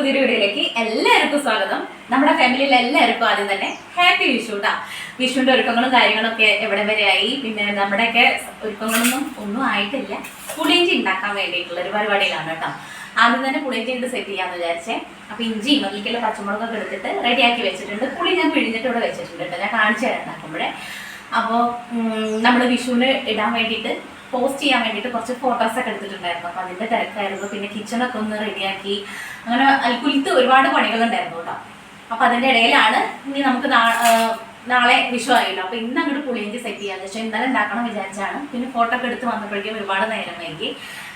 പുതിയൊരു വീഡിയോയിലേക്ക് എല്ലാവർക്കും സ്വാഗതം. നമ്മുടെ ഫാമിലിയിൽ എല്ലാവർക്കും ആദ്യം തന്നെ ഹാപ്പി വിഷു കേട്ടോ വിഷുവിന്റെ ഒരുക്കങ്ങളും കാര്യങ്ങളൊക്കെ എവിടെ വരെ ആയി? പിന്നെ നമ്മുടെയൊക്കെ ഒരുക്കങ്ങളൊന്നും ഒന്നും ആയിട്ടില്ല. പുളിയിഞ്ചി ഉണ്ടാക്കാൻ വേണ്ടിയിട്ടുള്ള ഒരു പരിപാടിയിലാണ് കേട്ടോ. ആദ്യം തന്നെ പുളിയിഞ്ചി ഇട്ട് സെറ്റ് ചെയ്യാന്ന് വിചാരിച്ചേ. അപ്പൊ ഇഞ്ചി അതിലേക്കുള്ള പച്ചമുളകൊക്കെ എടുത്തിട്ട് റെഡിയാക്കി വെച്ചിട്ടുണ്ട്. പുളി ഞാൻ പിഴിഞ്ഞിട്ട് ഇവിടെ വെച്ചിട്ടുണ്ട് കേട്ടോ. ഞാൻ കാണിച്ചു തരാം ഉണ്ടാക്കുമ്പോഴേ അപ്പോൾ നമ്മൾ വിഷുവിന് ഇടാൻ വേണ്ടിയിട്ട് പോസ്റ്റ് ചെയ്യാൻ വേണ്ടിയിട്ട് കുറച്ച് ഫോട്ടോസ് ഒക്കെ എടുത്തിട്ടുണ്ടായിരുന്നു. അപ്പോൾ അതിന്റെ തിരക്കായിരുന്നു. പിന്നെ കിച്ചണൊക്കെ ഒന്ന് റെഡിയാക്കി അങ്ങനെ അൽക്കുലത്ത് ഒരുപാട് പണികളുണ്ടായിരുന്നു കേട്ടോ. അപ്പോൾ അതിന്റെ ഇടയിലാണ് ഇനി നമുക്ക് നാളെ വിഷു ആയല്ലോ. അപ്പോൾ ഇന്ന് അങ്ങോട്ട് പുളിയിഞ്ചി സെറ്റ് ചെയ്യാന്ന് വെച്ചാൽ ഇന്നലെ ഉണ്ടാക്കണം വിചാരിച്ചാണ്. പിന്നെ ഫോട്ടോ ഒക്കെ എടുത്ത് വന്നപ്പോഴേക്കും ഒരുപാട് നേരം വൈകി.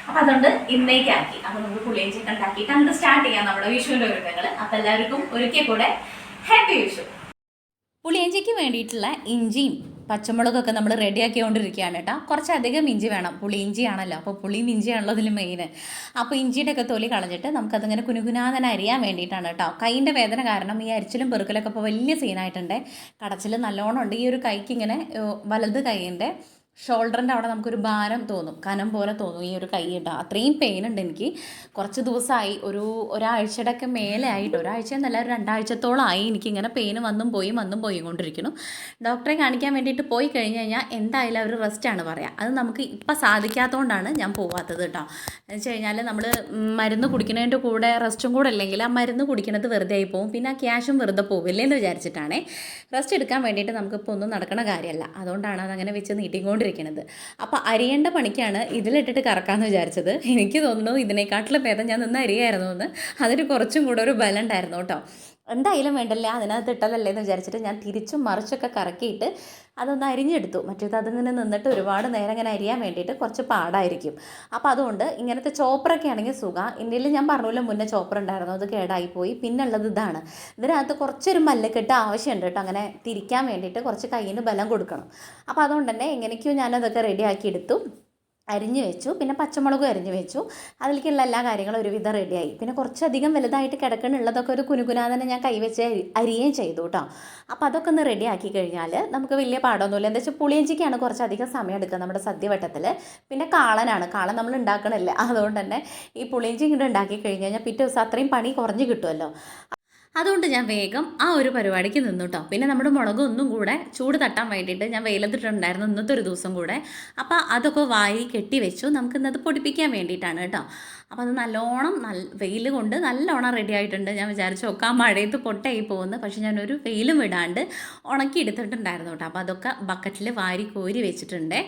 അപ്പൊ അതുകൊണ്ട് ഇന്നേക്ക് ആക്കി. അപ്പോൾ നമുക്ക് പുളിയിഞ്ചി ഒക്കെ ഉണ്ടാക്കിയിട്ട് അങ്ങോട്ട് സ്റ്റാർട്ട് ചെയ്യാം നമ്മുടെ വിഷുവിന്റെ ഒരുക്കങ്ങൾ അപ്പോൾ എല്ലാവർക്കും ഒരിക്കൽ കൂടെ ഹാപ്പി വിഷു. പുളിയഞ്ചിക്ക് വേണ്ടിയിട്ടുള്ള ഇഞ്ചിയും പച്ചമുളകൊക്കെ നമ്മൾ റെഡിയാക്കിക്കൊണ്ടിരിക്കുകയാണ് കേട്ടോ. കുറച്ചധികം ഇഞ്ചി വേണം. പുളി ഇഞ്ചിയാണല്ലോ. അപ്പോൾ പുളിയും ഇഞ്ചിയാണല്ലോ അതിൽ മെയിൻ അപ്പോൾ ഇഞ്ചിയുടെ ഒക്കെ തൊലി കളഞ്ഞിട്ട് നമുക്കതിങ്ങനെ കുനുകുനാതന അരിയാൻ വേണ്ടിയിട്ടാണ് കേട്ടോ. കൈയിന്റെ വേദന കാരണം ഈ അരിച്ചിലും പെറുക്കലൊക്കെ ഇപ്പോൾ വലിയ സീനായിട്ടുണ്ട് കടച്ചിൽ നല്ലോണം ഉണ്ട്. ഈ ഒരു കൈക്ക് ഇങ്ങനെ വലത് കൈയിന്റെ ഷോൾഡറിന്റെ അവിടെ നമുക്കൊരു ഭാരം തോന്നും. കനം പോലെ തോന്നും ഈ ഒരു കൈ ഇട്ടാൽ അത്രയും പെയിൻ ഉണ്ട് എനിക്ക്. കുറച്ച് ദിവസമായി ഒരു ഒരാഴ്ചയുടെ ഒക്കെ മേലെ ആയിട്ട്. ഒരാഴ്ച എന്നല്ല ഒരു രണ്ടാഴ്ചത്തോളമായി എനിക്കിങ്ങനെ പെയിൻ വന്നും പോയി വന്നും പോയി കൊണ്ടിരിക്കുന്നു. ഡോക്ടറെ കാണിക്കാൻ വേണ്ടിയിട്ട് പോയി കഴിഞ്ഞ് കഴിഞ്ഞാൽ എന്തായാലും അവർ റെസ്റ്റാണ് പറയുക അത് നമുക്ക് ഇപ്പം സാധിക്കാത്തതുകൊണ്ടാണ് ഞാൻ പോവാത്തത് കേട്ടോ. എന്ന് വെച്ച് കഴിഞ്ഞാൽ നമ്മൾ മരുന്ന് കുടിക്കുന്നതിന്റെ കൂടെ റെസ്റ്റും കൂടെ അല്ലെങ്കിൽ ആ മരുന്ന് കുടിക്കുന്നത് വെറുതെ ആയി പോകും പിന്നെ ആ ക്യാഷും വെറുതെ പോവില്ലേ എന്ന് വിചാരിച്ചിട്ടാണേ. റെസ്റ്റ് എടുക്കാൻ വേണ്ടിയിട്ട് നമുക്കിപ്പോൾ ഒന്നും നടക്കണ കാര്യമല്ല അതുകൊണ്ടാണ് അതങ്ങനെ വെച്ച് നീട്ടിക്കൊണ്ടിരിക്കുന്നത് അപ്പോൾ അരിയേണ്ട പണിക്കാണ് ഇതിലിട്ടിട്ട് കറക്കാമെന്ന് വിചാരിച്ചത്. എനിക്ക് തോന്നുന്നു ഇതിനെക്കാട്ടിലും ഭേദം ഞാൻ നിന്ന് അരിയായിരുന്നു എന്ന് അതിന് കുറച്ചും കൂടെ ഒരു ബലം ഉണ്ടായിരുന്നു കേട്ടോ. എന്തായാലും വേണ്ടല്ലേ? അതിനകത്ത് ഇട്ടതല്ലേ എന്ന് വിചാരിച്ചിട്ട് ഞാൻ തിരിച്ചും മറിച്ചൊക്കെ കറക്കിയിട്ട് അതൊന്ന് അരിഞ്ഞെടുത്തു. മറ്റേത് അതിങ്ങനെ നിന്നിട്ട് ഒരുപാട് നേരം ഇങ്ങനെ അരിയാൻ വേണ്ടിയിട്ട് കുറച്ച് പാടായിരിക്കും. അപ്പോൾ അതുകൊണ്ട് ഇങ്ങനത്തെ ചോപ്പറൊക്കെ ആണെങ്കിൽ സുഖം. ഇന്ത്യയിൽ ഞാൻ പറഞ്ഞല്ലോ മുന്നേ ചോപ്പർ ഉണ്ടായിരുന്നു. അത് കേടായിപ്പോയി പിന്നെ ഉള്ളത് ഇതാണ്. ഇതിനകത്ത് കുറച്ചൊരു മല്ലക്കെട്ട് ആവശ്യമുണ്ട് കേട്ടോ. അങ്ങനെ തിരിക്കാൻ വേണ്ടിയിട്ട് കുറച്ച് കയ്യിന് ബലം കൊടുക്കണം. അപ്പോൾ അതുകൊണ്ട് തന്നെ എങ്ങനെയൊക്കെയോ ഞാനതൊക്കെ റെഡിയാക്കി എടുത്തു. അരിഞ്ഞു വെച്ചു. പിന്നെ പച്ചമുളകും അരിഞ്ഞു വെച്ചു. അതിലേക്കുള്ള എല്ലാ കാര്യങ്ങളും ഒരുവിധം റെഡിയായി പിന്നെ കുറച്ചധികം വലുതായിട്ട് കിടക്കണുള്ളതൊക്കെ ഒരു കുനുകുനാതന്നെ ഞാൻ കൈവച്ച് അരിയേം ചെയ്തു കേട്ടോ അപ്പോൾ അതൊക്കെ ഒന്ന് റെഡിയാക്കി കഴിഞ്ഞാൽ നമുക്ക് വലിയ പാടൊന്നുമില്ല. എന്താ വെച്ചാൽ പുളിയഞ്ചിക്കാണ് കുറച്ചധികം സമയം എടുക്കുക നമ്മുടെ സദ്യവട്ടത്തിൽ പിന്നെ കാളനാണ്. കാളൻ നമ്മൾ ഉണ്ടാക്കണില്ല. അതുകൊണ്ട് തന്നെ ഈ പുളിയഞ്ചി ഇങ്ങോട്ട് ഉണ്ടാക്കി കഴിഞ്ഞ് കഴിഞ്ഞാൽ പിറ്റേ ദിവസം അത്രയും പണി കുറഞ്ഞ് കിട്ടുമല്ലോ അതുകൊണ്ട് ഞാൻ വേഗം ആ ഒരു പരിപാടിക്ക് നിന്നു കേട്ടോ പിന്നെ നമ്മുടെ മുളക് ഒന്നും കൂടെ ചൂട് തട്ടാൻ വേണ്ടിയിട്ട് ഞാൻ വെയിലത്തിട്ടുണ്ടായിരുന്നു ഇന്നത്തെ ഒരു ദിവസം കൂടെ. അപ്പോൾ അതൊക്കെ വായി കെട്ടി വെച്ചു. നമുക്ക് ഇന്നത് പൊടിപ്പിക്കാൻ വേണ്ടിയിട്ടാണ് കേട്ടോ അപ്പോൾ അത് നല്ലോണം നല്ല വെയിൽ കൊണ്ട് നല്ലോണം റെഡി ആയിട്ടുണ്ട്. ഞാൻ വിചാരിച്ചു ഒക്കെ ആ മഴയത്ത് പൊട്ടായി പോകുന്നു. പക്ഷെ ഞാനൊരു വെയിലും വിടാണ്ട് ഉണക്കി എടുത്തിട്ടുണ്ടായിരുന്നു കേട്ടോ അപ്പോൾ അതൊക്കെ ബക്കറ്റിൽ വാരി കോരി വെച്ചിട്ടുണ്ട്.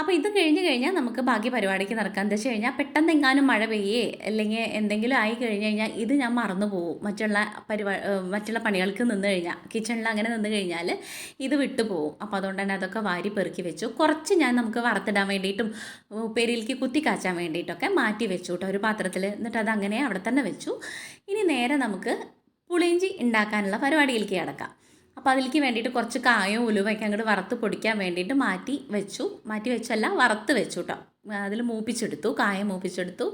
അപ്പോൾ ഇത് കഴിഞ്ഞ് കഴിഞ്ഞാൽ നമുക്ക് ബാക്കി പരിപാടിക്ക് നടക്കാം. എന്താ വെച്ച് കഴിഞ്ഞാൽ പെട്ടെന്ന് എങ്ങാനും മഴ പെയ്യേ അല്ലെങ്കിൽ എന്തെങ്കിലും ആയി കഴിഞ്ഞ് കഴിഞ്ഞാൽ ഇത് ഞാൻ മറന്നു പോകും. മറ്റുള്ള പരിപാ മറ്റുള്ള പണികൾക്ക് നിന്ന് കഴിഞ്ഞാൽ കിച്ചണിൽ അങ്ങനെ നിന്ന് കഴിഞ്ഞാൽ ഇത് വിട്ടു പോകും. അപ്പോൾ അതുകൊണ്ട് തന്നെ അതൊക്കെ വാരി പെറുക്കി വെച്ചു. കുറച്ച് ഞാൻ നമുക്ക് വറുത്തിടാൻ വേണ്ടിയിട്ടും ഉപ്പേരിയിലേക്ക് കുത്തി കാച്ചാൻ വേണ്ടിയിട്ടൊക്കെ മാറ്റി വെച്ചു കേട്ടോ. ഒരു പാത്രത്തിൽ എന്നിട്ട് അത് അങ്ങനെ അവിടെ തന്നെ വെച്ചു. ഇനി നേരെ നമുക്ക് പുളിയിഞ്ചി ഉണ്ടാക്കാനുള്ള പരിപാടിയിലേക്ക് കിടക്കാം. അപ്പോൾ അതിലേക്ക് വേണ്ടിയിട്ട് കുറച്ച് കായും ഉലുവയൊക്കെ അങ്ങോട്ട് വറുത്ത് പൊടിക്കാൻ വേണ്ടിയിട്ട് മാറ്റി വെച്ചു. മാറ്റി വെച്ചല്ല വറുത്ത് വെച്ചു കേട്ടോ അതിൽ മൂപ്പിച്ചെടുത്തു കായം മൂപ്പിച്ചെടുത്തു.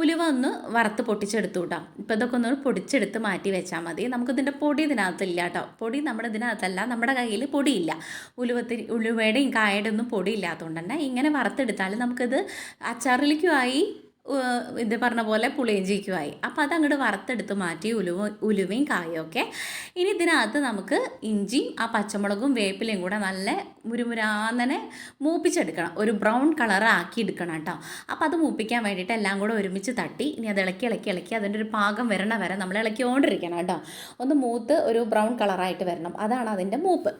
ഉലുവ ഒന്ന് വറുത്ത് പൊട്ടിച്ചെടുത്തു കേട്ടോ ഇപ്പോൾ ഇതൊക്കെ ഒന്ന് പൊടിച്ചെടുത്ത് മാറ്റി വെച്ചാൽ മതി. നമുക്കിതിന്റെ പൊടി ഇതിനകത്തില്ല കേട്ടോ പൊടി നമ്മുടെ ഇതിനകത്തല്ല നമ്മുടെ കയ്യിൽ പൊടിയില്ല. ഉലുവത്തിന് ഉലുവയുടെയും കായയുടെ ഒന്നും പൊടി ഇല്ലാത്തതുകൊണ്ട് തന്നെ ഇങ്ങനെ വറുത്തെടുത്താൽ നമുക്കിത് അച്ചാറിലേക്കുമായി ഇത് പറഞ്ഞ പോലെ പുളിയിഞ്ചിക്കുമായി അപ്പോൾ അത് അങ്ങോട്ട് വറുത്തെടുത്ത് മാറ്റി ഉലുവ ഉലുവയും കായും ഒക്കെ. ഇനി ഇതിനകത്ത് നമുക്ക് ഇഞ്ചിയും ആ പച്ചമുളകും വേപ്പിലയും കൂടെ നല്ല മുരുമുരാന്നനെ മൂപ്പിച്ചെടുക്കണം. ഒരു ബ്രൗൺ കളർ ആക്കി എടുക്കണം കേട്ടോ. അപ്പോൾ അത് മൂപ്പിക്കാൻ വേണ്ടിയിട്ട് എല്ലാം കൂടെ ഒരുമിച്ച് തട്ടി ഇനി അത് ഇളക്കി ഇളക്കി ഇളക്കി അതിന്റെ ഒരു പാകം വരണ വരെ നമ്മൾ ഇളക്കിക്കൊണ്ടിരിക്കണം കേട്ടോ. ഒന്ന് മൂത്ത് ഒരു ബ്രൗൺ കളറായിട്ട് വരണം. അതാണ് അതിന്റെ മൂപ്പ്.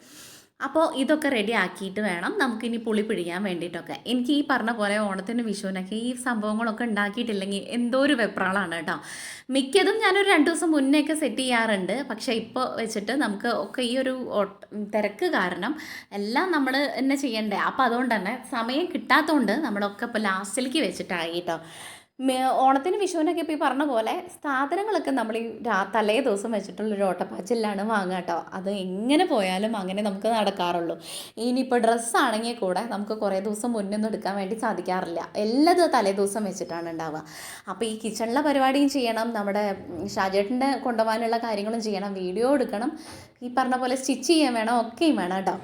അപ്പോൾ ഇതൊക്കെ റെഡി ആക്കിയിട്ട് വേണം നമുക്കിനി പുളി പിഴിയാൻ വേണ്ടിയിട്ടൊക്കെ. എനിക്ക് ഈ പറഞ്ഞ പോലെ ഓണത്തിന് വിഷുവിനൊക്കെ ഈ സംഭവങ്ങളൊക്കെ ഉണ്ടാക്കിയിട്ടില്ലെങ്കിൽ എന്തോ ഒരു വെപ്രാളാണ് കേട്ടോ. മിക്കതും ഞാനൊരു രണ്ട് ദിവസം മുന്നേ ഒക്കെ സെറ്റ് ചെയ്യാറുണ്ട്. പക്ഷേ ഇപ്പോൾ വെച്ചിട്ട് നമുക്ക് ഒക്കെ ഈ ഒരു തിരക്ക് കാരണം എല്ലാം നമ്മൾ തന്നെ ചെയ്യണ്ടേ. അപ്പോൾ അതുകൊണ്ട് തന്നെ സമയം കിട്ടാത്തതുകൊണ്ട് നമ്മളൊക്കെ ഇപ്പോൾ ലാസ്റ്റിലേക്ക് വെച്ചിട്ടായി കേട്ടോ. ഓണത്തിന് വിഷുവിനൊക്കെ ഇപ്പോൾ ഈ പറഞ്ഞ പോലെ സാധനങ്ങളൊക്കെ നമ്മൾ ഈ തലേ ദിവസം വെച്ചിട്ടുള്ളൊരു ഓട്ടപ്പാച്ചിലാണ് വാങ്ങുക കേട്ടോ. അത് എങ്ങനെ പോയാലും അങ്ങനെ നമുക്ക് നടക്കാറുള്ളൂ. ഇനിയിപ്പോൾ ഡ്രസ്സാണെങ്കിൽ കൂടെ നമുക്ക് കുറേ ദിവസം മുന്നൊന്നും എടുക്കാൻ വേണ്ടി സാധിക്കാറില്ല. എല്ലാതും തലേ ദിവസം വെച്ചിട്ടാണ് ഉണ്ടാവുക. അപ്പോൾ ഈ കിച്ചണിലെ പരിപാടിയും ചെയ്യണം നമ്മുടെ ഷാജേട്ടന്റെ കൊണ്ടുപോകാനുള്ള കാര്യങ്ങളും ചെയ്യണം വീഡിയോ എടുക്കണം ഈ പറഞ്ഞ പോലെ സ്റ്റിച്ച് ചെയ്യാൻ വേണം ഒക്കെയും വേണം കേട്ടോ.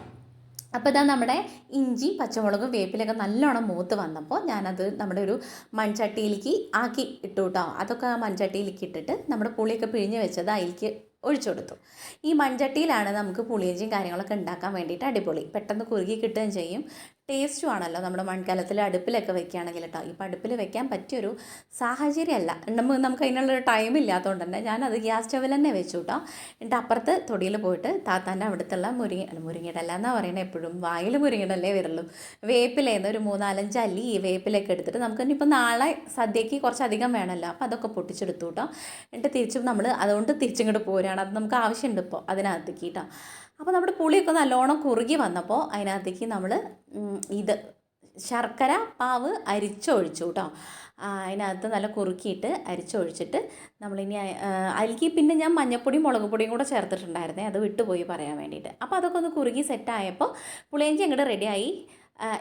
അപ്പോൾ ഇതാ നമ്മുടെ ഇഞ്ചി പച്ചമുളകും വേപ്പിലൊക്കെ നല്ലോണം മൂത്ത് വന്നപ്പോൾ ഞാനത് നമ്മുടെ ഒരു മൺചട്ടിയിലേക്ക് ആക്കി ഇട്ടു കേട്ടോ അതൊക്കെ ആ മൺചട്ടിയിലേക്ക് ഇട്ടിട്ട് നമ്മുടെ പുളിയൊക്കെ പിഴിഞ്ഞ് വെച്ചത് അതിലേക്ക് ഒഴിച്ചു കൊടുത്തു. ഈ മൺചട്ടിയിലാണ് നമുക്ക് പുളിയിഞ്ചിയും കാര്യങ്ങളൊക്കെ ഉണ്ടാക്കാൻ വേണ്ടിയിട്ട് അടിപൊളി. പെട്ടെന്ന് കുറുകി കിട്ടുകയും ചെയ്യും. ടേസ്റ്റും ആണല്ലോ നമ്മുടെ മൺകലത്തിൽ അടുപ്പിലൊക്കെ വെക്കുകയാണെങ്കിൽ കേട്ടോ ഇപ്പം അടുപ്പിൽ വെക്കാൻ പറ്റിയൊരു സാഹചര്യമല്ല. നമുക്ക് നമുക്ക് അതിനുള്ളൊരു ടൈം ഇല്ലാത്തതുകൊണ്ട് തന്നെ ഞാനത് ഗ്യാസ് സ്റ്റവിൽ തന്നെ വെച്ചു കേട്ടോ എന്നിട്ട് അപ്പുറത്ത് തൊടിയിൽ പോയിട്ട് താത്താന്റെ അവിടുത്തുള്ള മുരിങ്ങ അല്ല മുരിങ്ങയിടല്ല എന്നാണ് പറയുന്നത് എപ്പോഴും. വായിൽ മുരിങ്ങയിടല്ലേ വരുള്ളൂ. വേപ്പിലേന്ന് ഒരു മൂന്നാലഞ്ച് അല്ലി വേപ്പിലൊക്കെ എടുത്തിട്ട് നമുക്ക് ഇനിയിപ്പോൾ നാളെ സദ്യക്ക് കുറച്ചധികം വേണമല്ലോ. അപ്പോൾ അതൊക്കെ പൊട്ടിച്ചെടുത്തു കേട്ടോ എന്നിട്ട് തിരിച്ചും നമ്മൾ അതുകൊണ്ട് തിരിച്ചിങ്ങോട്ട് പോരുകയാണ്. അത് നമുക്ക് ആവശ്യമുണ്ട് ഇപ്പോൾ അതിനകത്തേക്ക് കേട്ടോ അപ്പോൾ നമ്മുടെ പുളിയൊക്കെ നല്ലോണം കുറുകി വന്നപ്പോൾ അതിനകത്തേക്ക് നമ്മൾ ഇത് ശർക്കര പാവ് അരിച്ചൊഴിച്ചു കേട്ടോ അതിനകത്ത് നല്ല കുറുക്കിയിട്ട് അരിച്ചൊഴിച്ചിട്ട് നമ്മളിനി ആ, അതിലേക്ക് പിന്നെ ഞാൻ മഞ്ഞപ്പൊടിയും മുളക് പൊടിയും കൂടെ ചേർത്തിട്ടുണ്ടായിരുന്നേ അത് വിട്ടുപോയി പറയാൻ വേണ്ടിയിട്ട്. അപ്പോൾ അതൊക്കെ ഒന്ന് കുറുകി സെറ്റായപ്പോൾ പുളിയഞ്ചി അങ്ങോട്ട് റെഡിയായി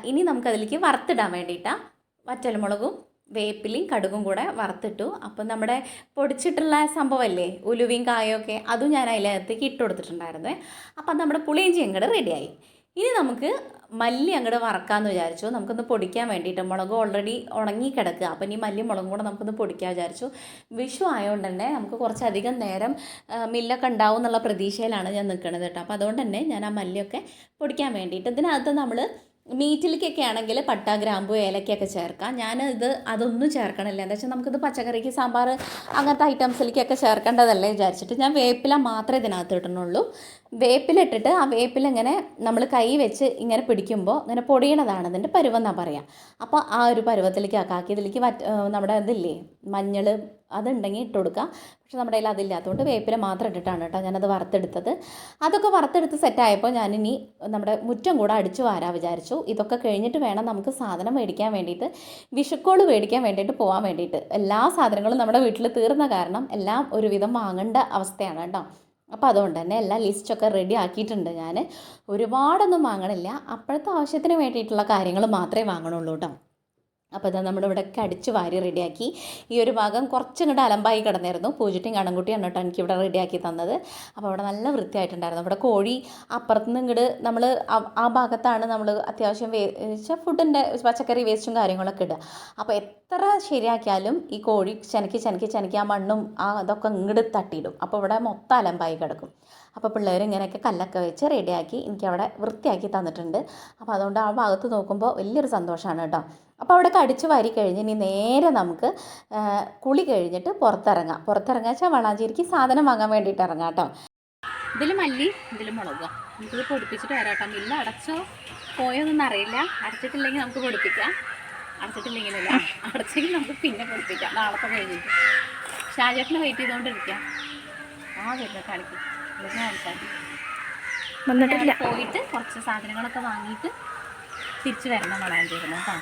ഇനി നമുക്കതിലേക്ക് വറുത്തിടാൻ വേണ്ടിയിട്ടാണ് വറ്റൽമുളകും വേപ്പിലയും കടുകും കൂടെ വറുത്തിട്ടു. അപ്പം നമ്മുടെ പൊടിച്ചിട്ടുള്ള സംഭവമല്ലേ ഉലുവയും കായൊക്കെ അതും ഞാൻ അതിനകത്തേക്ക് ഇട്ട് കൊടുത്തിട്ടുണ്ടായിരുന്നേ. അപ്പം നമ്മുടെ പുളിയിഞ്ചി അങ്ങോട്ട് റെഡിയായി. ഇനി നമുക്ക് മല്ലി അങ്ങോട്ട് വറക്കാമെന്ന് വിചാരിച്ചു. നമുക്കൊന്ന് പൊടിക്കാൻ വേണ്ടിയിട്ട് മുളക് ഓൾറെഡി ഉണങ്ങി കിടക്കുക. അപ്പം ഇനി മല്ലി മുളകും കൂടെ നമുക്കൊന്ന് പൊടിക്കാൻ വിചാരിച്ചു. വിഷു ആയതുകൊണ്ട് തന്നെ നമുക്ക് കുറച്ചധികം നേരം മില്ലൊക്കെ ഉണ്ടാവും എന്നുള്ള പ്രതീക്ഷയിലാണ് ഞാൻ നിൽക്കുന്നത് കേട്ടോ. അപ്പോൾ അതുകൊണ്ട് തന്നെ ഞാൻ ആ മല്ലിയൊക്കെ പൊടിക്കാൻ വേണ്ടിയിട്ട് ഇതിനകത്ത് നമ്മൾ മീറ്റിലേക്കൊക്കെ ആണെങ്കിൽ പട്ട ഗ്രാമ്പു ഏലക്കൊക്കെ ചേർക്കാം. ഞാൻ ഇത് അതൊന്നും ചേർക്കണില്ല. എന്താ വെച്ചാൽ നമുക്കിത് പച്ചക്കറിക്ക് സാമ്പാർ അങ്ങനത്തെ ഐറ്റംസിലേക്കൊക്കെ ചേർക്കേണ്ടതല്ലേ വിചാരിച്ചിട്ട് ഞാൻ വേപ്പില മാത്രമേ ഇതിനകത്ത് ഇടണുള്ളൂ. വേപ്പില ഇട്ടിട്ട് ആ വേപ്പിലിങ്ങനെ നമ്മൾ കൈ വെച്ച് ഇങ്ങനെ പിടിക്കുമ്പോൾ ഇങ്ങനെ പൊടിയണതാണ്. ഇതിന്റെ പരുവെന്നാണ് പറയാം. അപ്പോൾ ആ ഒരു പരുവത്തിലേക്ക് ആക്കി ഇതിലേക്ക് വറ്റ നമ്മുടെ ഇതില്ലേ മഞ്ഞൾ അതുണ്ടെങ്കിൽ ഇട്ട് കൊടുക്കുക പക്ഷെ നമ്മുടെ കയ്യിൽ അതില്ലാത്തതുകൊണ്ട് വേപ്പില മാത്രം ഇട്ടിട്ടാണ് കേട്ടോ ഞാനത് വറുത്തെടുത്തത്. അതൊക്കെ വറുത്തെടുത്ത് സെറ്റായപ്പോൾ ഞാനിനി നമ്മുടെ മുറ്റം കൂടെ അടിച്ചു വാരാ വിചാരിച്ചു. ഇതൊക്കെ കഴിഞ്ഞിട്ട് വേണം നമുക്ക് സാധനം മേടിക്കാൻ വേണ്ടിയിട്ട് വിഷുക്കോൾ മേടിക്കാൻ വേണ്ടിയിട്ട് പോകാൻ വേണ്ടിയിട്ട്. എല്ലാ സാധനങ്ങളും നമ്മുടെ വീട്ടിൽ തീർന്ന കാരണം എല്ലാം ഒരുവിധം വാങ്ങേണ്ട അവസ്ഥയാണ് കേട്ടോ. അപ്പോൾ അതുകൊണ്ട് തന്നെ എല്ലാ ലിസ്റ്റൊക്കെ റെഡി ആക്കിയിട്ടുണ്ട് ഞാൻ ഒരുപാടൊന്നും വാങ്ങണില്ല. അപ്പോഴത്തെ ആവശ്യത്തിന് വേണ്ടിയിട്ടുള്ള കാര്യങ്ങൾ മാത്രമേ വാങ്ങണുള്ളൂ കേട്ടോ അപ്പോൾ ഇതാ നമ്മുടെ ഇവിടെ അടിച്ച് വാരി റെഡിയാക്കി. ഈ ഒരു ഭാഗം കുറച്ചങ്ങോട്ട് അലമ്പായി കിടന്നായിരുന്നു പൂജിട്ടിയും കണൻകുട്ടിയാണ് കേട്ടോ എനിക്ക് ഇവിടെ റെഡിയാക്കി തന്നത്. അപ്പോൾ അവിടെ നല്ല വൃത്തിയായിട്ടുണ്ടായിരുന്നു. ഇവിടെ കോഴി അപ്പുറത്തുനിന്ന് ഇങ്ങോട്ട് നമ്മൾ ആ ഭാഗത്താണ് നമ്മൾ അത്യാവശ്യം വേ ഫുഡിന്റെ പച്ചക്കറി വേസ്റ്റും കാര്യങ്ങളൊക്കെ ഇടുക. അപ്പോൾ എത്ര ശരിയാക്കിയാലും ഈ കോഴി ചെനക്കി ചെനക്കി ചെനക്കി ആ മണ്ണും ആ അതൊക്കെ ഇങ്ങോട്ട് തട്ടിയിടും. അപ്പോൾ ഇവിടെ മൊത്തം അലമ്പായി കിടക്കും. അപ്പോൾ പിള്ളേർ ഇങ്ങനെയൊക്കെ കല്ലൊക്കെ വെച്ച് റെഡിയാക്കി എനിക്ക് അവിടെ വൃത്തിയാക്കി തന്നിട്ടുണ്ട്. അപ്പോൾ അതുകൊണ്ട് ആ ഭാഗത്ത് നോക്കുമ്പോൾ വലിയൊരു സന്തോഷമാണ് കേട്ടോ. അപ്പോൾ അവിടെ കടിച്ചു വാരി കഴിഞ്ഞ് ഇനി നേരെ നമുക്ക് കുളി കഴിഞ്ഞിട്ട് പുറത്തിറങ്ങാം. പുറത്തിറങ്ങാ വെച്ചാൽ വളാഞ്ചേരിക്ക് സാധനം വാങ്ങാൻ വേണ്ടിയിട്ട് ഇറങ്ങാം കേട്ടോ. ഇതിൽ മല്ലി ഇതിൽ മുളക്. നമുക്കിത് പൊടിപ്പിച്ചിട്ട് വരാം കേട്ടോ മില്ല അടച്ചോ? പോയോന്നൊന്നും അറിയില്ല. അടച്ചിട്ടില്ലെങ്കിൽ നമുക്ക് പൊടിപ്പിക്കാം. അടച്ചിട്ടില്ലെങ്കിലല്ല അടച്ചെങ്കിൽ നമുക്ക് പിന്നെ പൊടിപ്പിക്കാം. നാളത്തെ കഴിഞ്ഞിട്ട്. ഷാജേട്ടനെ വെയിറ്റ് ചെയ്തുകൊണ്ടിരിക്കാം ആ വരുന്ന കളിക്കും. വന്നിട്ടില്ല. പോയിട്ട് കുറച്ച് സാധനങ്ങളൊക്കെ വാങ്ങിയിട്ട് തിരിച്ചു വരണം വളാഞ്ചേരുന്നു കേട്ടോ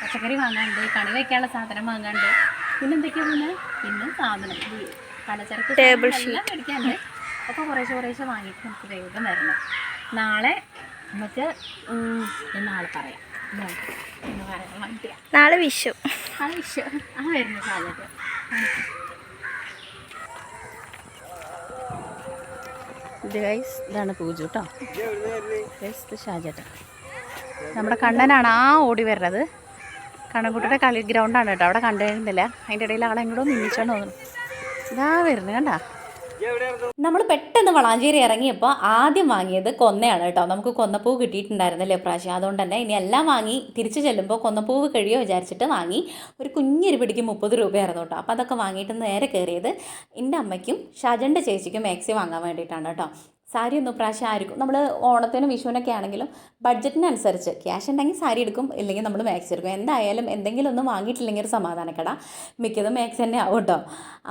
പച്ചക്കറി വാങ്ങാണ്ട് കണി വയ്ക്കാനുള്ള സാധനം വാങ്ങാണ്ട് പിന്നെ എന്തൊക്കെയാ പിന്നെ? പിന്നെ സാധനം. പലചരക്ക് സാധനങ്ങളെല്ലാം മേടിക്കാണ്ട് അപ്പോൾ കുറേശ്ശെ കുറേശ്ശെ വാങ്ങിയിട്ട് നമുക്ക് വേഗം വരണം. നാളെ നമുക്ക് നാളെ പറയാം. നാളെ വിഷു. നാളെ വിഷു. ആ വിഷയം ആ വരുന്ന സാധനം. ഇത് ഗൈസ് ഇതാണ് പൂജ കേട്ടോ ഗൈസ് ഇത് ഷാജേട്ടൻ. നമ്മുടെ കണ്ണനാണ് ആ ഓടി വരുന്നത്. കണ്ണൻകുട്ടിയുടെ കളി ഗ്രൗണ്ടാണ് കേട്ടോ അവിടെ കണ്ടു അതിന്റെ ഇടയിൽ ആളെങ്ങോട്ടോ നിന്നിച്ചാണ് തോന്നുന്നു. ഇതാ വരുന്നത് കണ്ടാ? നമ്മൾ പെട്ടെന്ന് വളാഞ്ചേരി ഇറങ്ങിയപ്പോൾ ആദ്യം വാങ്ങിയത് കൊന്നയാണ് കേട്ടോ. നമുക്ക് കൊന്നപ്പൂവ് കിട്ടിയിട്ടുണ്ടായിരുന്നല്ലേ പ്രാവശ്യം അതുകൊണ്ട് തന്നെ ഇനി എല്ലാം വാങ്ങി തിരിച്ചു ചെല്ലുമ്പോൾ കൊന്നപ്പൂവ് കഴിയോ വിചാരിച്ചിട്ട് വാങ്ങി. ഒരു കുഞ്ഞൊരു പിടിക്ക് മുപ്പത് രൂപയായിരുന്നു കേട്ടോ. അപ്പോൾ അതൊക്കെ വാങ്ങിയിട്ട് നേരെ കയറിയത് എന്റെ അമ്മയ്ക്കും ഷജന്റെ ചേച്ചിക്കും മാക്സി വാങ്ങാൻ വേണ്ടിയിട്ടാണ് കേട്ടോ. സാരി ഒന്നും പ്രാവശ്യം ആയിരിക്കും നമ്മൾ ഓണത്തിനും വിഷുവിനൊക്കെ ആണെങ്കിലും ബഡ്ജറ്റിനനുസരിച്ച് ക്യാഷ് ഉണ്ടെങ്കിൽ സാരി എടുക്കും ഇല്ലെങ്കിൽ നമ്മൾ മാക്സി എടുക്കും. എന്തായാലും എന്തെങ്കിലും ഒന്നും വാങ്ങിയിട്ടില്ലെങ്കിൽ ഒരു സമാധാനക്കട. മിക്കതും മാക്സി തന്നെ ആവും കേട്ടോ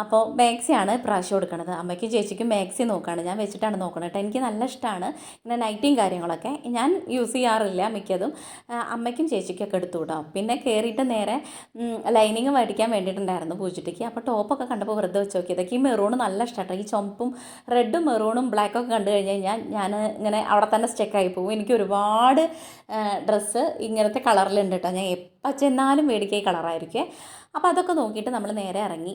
അപ്പോൾ മാക്സിയാണ് പ്രാവശ്യം കൊടുക്കുന്നത് അമ്മയ്ക്കും ചേച്ചിക്കും മാക്സി നോക്കുകയാണ് ഞാൻ വെച്ചിട്ടാണ് നോക്കുന്നത് കേട്ടോ. എനിക്ക് നല്ല ഇഷ്ടമാണ് ഇങ്ങനെ നൈറ്റിയും കാര്യങ്ങളൊക്കെ. ഞാൻ യൂസ് ചെയ്യാറില്ല മിക്കതും. അമ്മയ്ക്കും ചേച്ചിക്കൊക്കെ എടുത്തു കേട്ടോ പിന്നെ കയറിയിട്ട് നേരെ ലൈനിങ് മേടിക്കാൻ വേണ്ടിയിട്ടുണ്ടായിരുന്നു പൂജിട്ടിക്ക് അപ്പോൾ ടോപ്പൊക്കെ കണ്ടപ്പോൾ വെറുതെ വെച്ച് നോക്കിയതൊക്കെ ഈ മെറൂൺ നല്ല ഇഷ്ടമാണ് ഈ ചുമപ്പും റെഡും മെറൂണും ബ്ലാക്കും ഒക്കെ കണ്ടു കഴിഞ്ഞ് കഴിഞ്ഞാൽ ഞാൻ ഇങ്ങനെ അവിടെ തന്നെ സ്റ്റെക്കായി പോകും. എനിക്ക് ഒരുപാട് ഡ്രസ്സ് ഇങ്ങനത്തെ കളറിലുണ്ട് കേട്ടോ ഞാൻ പച്ച എന്നാലും വേടിക്കൈ കളറായിരിക്കും. അപ്പോൾ അതൊക്കെ നോക്കിയിട്ട് നമ്മൾ നേരെ ഇറങ്ങി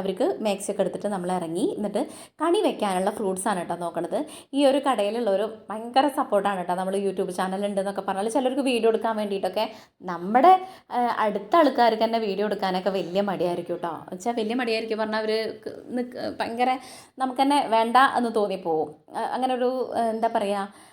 അവർക്ക് മാക്സി ഒക്കെ എടുത്തിട്ട് നമ്മൾ ഇറങ്ങി എന്നിട്ട് കണി വെക്കാനുള്ള ഫ്രൂട്ട്സാണ് കേട്ടോ നോക്കണത്. ഈ ഒരു കടയിലുള്ള ഒരു ഭയങ്കര സപ്പോർട്ടാണ് കേട്ടോ നമ്മൾ യൂട്യൂബ് ചാനൽ ഉണ്ടെന്നൊക്കെ പറഞ്ഞാൽ ചിലർക്ക് വീഡിയോ എടുക്കാൻ വേണ്ടിയിട്ടൊക്കെ നമ്മുടെ അടുത്ത ആൾക്കാർക്ക് തന്നെ വീഡിയോ എടുക്കാനൊക്കെ വലിയ മടിയായിരിക്കും കേട്ടോ. വെച്ചാൽ വലിയ മടിയായിരിക്കും പറഞ്ഞാൽ അവർ ഭയങ്കര നമുക്ക് തന്നെ വേണ്ട എന്ന് തോന്നിപ്പോവും. അങ്ങനെ ഒരു എന്താ പറയുക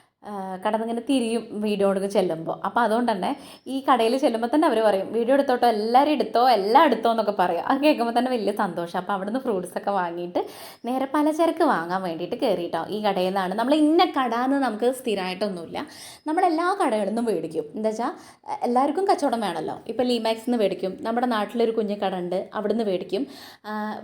കടന്നിങ്ങനെ തിരിയും വീഡിയോ എടുക്ക് ചെല്ലുമ്പോൾ അപ്പോൾ അതുകൊണ്ട് തന്നെ ഈ കടയിൽ ചെല്ലുമ്പോൾ തന്നെ അവർ പറയും വീഡിയോ എടുത്തോട്ടോ എല്ലാവരും എടുത്തോ എല്ലാം എടുത്തോ എന്നൊക്കെ പറയും. അത് കേൾക്കുമ്പോൾ തന്നെ വലിയ സന്തോഷം. അപ്പോൾ അവിടുന്ന് ഫ്രൂട്ട്സ് ഒക്കെ വാങ്ങിയിട്ട് നേരെ പലചരക്ക് വാങ്ങാൻ വേണ്ടിയിട്ട് കയറിയിട്ടോ ഈ കടയിൽ നിന്നാണ് നമ്മൾ ഇന്ന കട എന്ന് നമുക്ക് സ്ഥിരമായിട്ടൊന്നുമില്ല നമ്മൾ എല്ലാ കടകളിൽ നിന്നും മേടിക്കും. എന്താ വെച്ചാൽ എല്ലാവർക്കും കച്ചവടം വേണമല്ലോ ഇപ്പോൾ ലീമാക്സ് നിന്ന് മേടിക്കും. നമ്മുടെ നാട്ടിലൊരു കുഞ്ഞു കട ഉണ്ട് അവിടുന്ന് മേടിക്കും.